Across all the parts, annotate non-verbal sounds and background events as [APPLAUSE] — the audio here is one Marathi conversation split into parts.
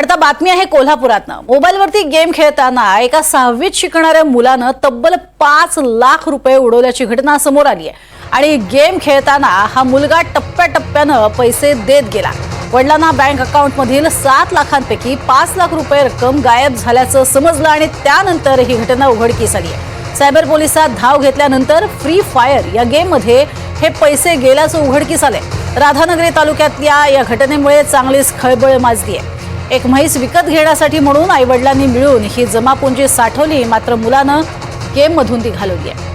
आता बातमी आहे कोल्हापुरातनं. मोबाईलवरती गेम खेळताना एका सहावीत शिकणाऱ्या मुलानं तब्बल पाच लाख रुपये उडवल्याची घटना समोर आली आहे. आणि गेम खेळताना हा मुलगा टप्प्याटप्प्यानं पैसे देत गेला. वडिलांना बँक अकाउंटमधील सात लाखांपैकी पाच लाख रुपये रक्कम गायब झाल्याचं समजलं आणि त्यानंतर ही घटना उघडकीस आली आहे. सायबर पोलिसात धाव घेतल्यानंतर फ्री फायर या गेममध्ये हे पैसे गेल्याचं उघडकीस आलंय. राधानगरी तालुक्यातल्या या घटनेमुळे चांगलीच खळबळ माजली आहे एक म्हैस विकत घेण्यासाठी म्हणून आईवडिलांनी मिळून ही जमापुंजी साठवली. मात्र मुलानं गेममधून ती घालवली आहे.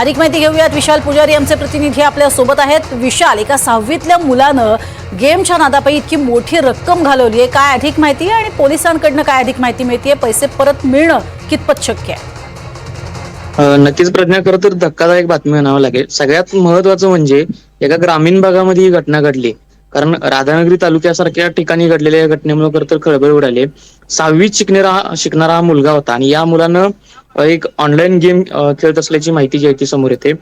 अधिक माहिती घेऊयात. विशाल पुजारी आमचे प्रतिनिधी आपल्यासोबत आहेत. विशाल एका सहावीतल्या मुलानं गेमच्या नादापाई इतकी मोठी रक्कम घालवली आहे. काय अधिक माहिती आहे आणि पोलिसांकडनं काय अधिक माहिती मिळते पैसे परत मिळणं कितपत शक्य आहे? नक्कीच प्रज्ञा खरं तर धक्कादायक बातमी म्हणावं लागेल. सगळ्यात महत्वाचं म्हणजे एका ग्रामीण भागामध्ये ही घटना घडली. कारण राधानगरी तालुक्यासारख्या ठिकाणी घडलेल्या या घटनेमुळे खरं तर खळबळ उडाले. सहावीत शिकणारा शिकणारा हा मुलगा होता आणि या मुलानं एक ऑनलाईन गेम खेळत असल्याची माहिती जी आहे ती समोर येते.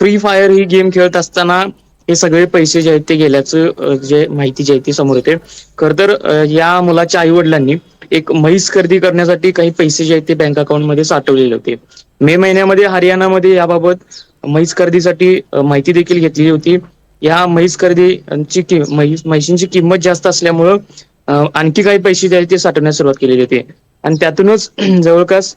फ्री फायर ही गेम खेळत असताना हे सगळे पैसे जे आहेत ते गेल्याचं जे माहिती जी आहे ती समोर येते. खरं तर या मुलाच्या आई वडिलांनी एक म्हैस खरेदी करण्यासाठी काही पैसे जे आहेत ते बँक अकाउंटमध्ये साठवलेले होते. मे महिन्यामध्ये हरियाणामध्ये याबाबत म्हैस खरेदीसाठी माहिती देखील घेतली होती. या म्हैस खरेदीची म्हैशींची किंमत जास्त असल्यामुळं आणखी काही पैसे जे आहेत ते साठवण्यास सुरुवात केलेली होती. आणि त्यातूनच [CLEARS THROAT] जवळपास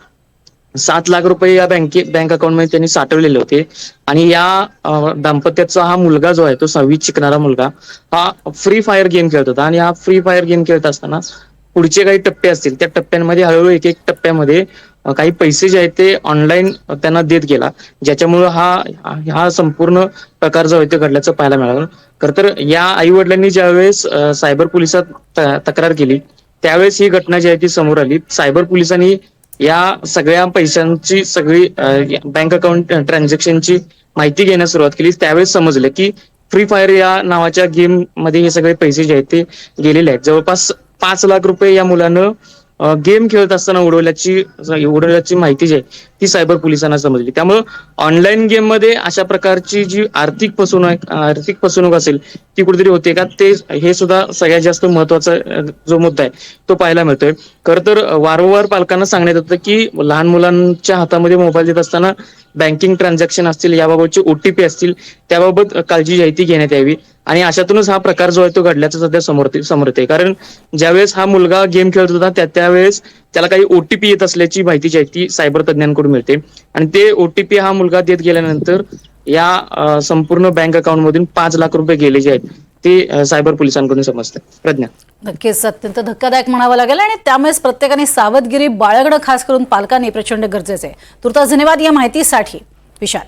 सात लाख रुपये या बँके बँक अकाउंटमध्ये त्यांनी साठवलेले होते. आणि या दाम्पत्याचा हा मुलगा जो आहे तो सहावीत शिकणारा मुलगा हा फ्री फायर गेम खेळत होता. आणि हा फ्री फायर गेम खेळत असताना पुढचे काही टप्पे असतील त्या टप्प्यांमध्ये हळूहळू एक एक टप्प्यामध्ये काही पैसे जे आहेत ते ऑनलाईन त्यांना देत गेला. ज्याच्यामुळं हा हा संपूर्ण प्रकार जो आहे ते घडल्याचं पाहायला मिळालं. खर तर या आई वडिलांनी ज्यावेळेस सायबर पोलिसात तक्रार केली त्यावेळेस ही घटना जी आहे ती समोर आली. सायबर पोलिसांनी या सगळ्या पैशांची सगळी बँक अकाउंट ट्रान्झॅक्शनची माहिती घेण्यास सुरुवात केली. त्यावेळेस समजलं की फ्री फायर या नावाच्या गेममध्ये हे सगळे पैसे जे आहेत ते गेलेले आहेत. जवळपास पाच लाख रुपये या मुलानं गेम खेळत असताना उडवल्याची उडवल्याची माहिती जी आहे ती सायबर पोलिसांना समजली. त्यामुळं ऑनलाईन गेममध्ये अशा प्रकारची जी आर्थिक फसवणूक आर्थिक फसवणूक असेल ती कुठेतरी होते का? ते हे सुद्धा सगळ्यात जास्त महत्त्वाचा जो मुद्दा आहे तो पाहायला मिळतोय. खर तर वारंवार पालकांना सांगण्यात येतं की लहान मुलांच्या हातामध्ये मोबाईल देत असताना बँकिंग ट्रान्झॅक्शन असतील याबाबतचे ओटीपी असतील त्याबाबत काळजी जी आहे ती घेण्यात यावी. आणि अशातूनच हा प्रकार जो आहे तो घडल्याचं सध्या समोर समोर येते कारण ज्यावेळेस हा मुलगा गेम खेळत होता त्या त्यावेळेस त्याला काही ओटीपी येत असल्याची माहिती जी आहे ती सायबर तज्ञांकडून मिळते. आणि ते ओटीपी हा मुलगा देत गेल्यानंतर या संपूर्ण बँक अकाउंट मधून पाच लाख रुपये गेले जे आहेत ते सायबर पोलिसांकडून समजते प्रज्ञा. नक्कीच अत्यंत धक्कादायक म्हणावं लागेल आणि त्यामुळेच प्रत्येकाने सावधगिरी बाळगणं खास करून पालकांनी प्रचंड गरजेचं आहे. तुर्तास धन्यवाद या माहितीसाठी. विशाल.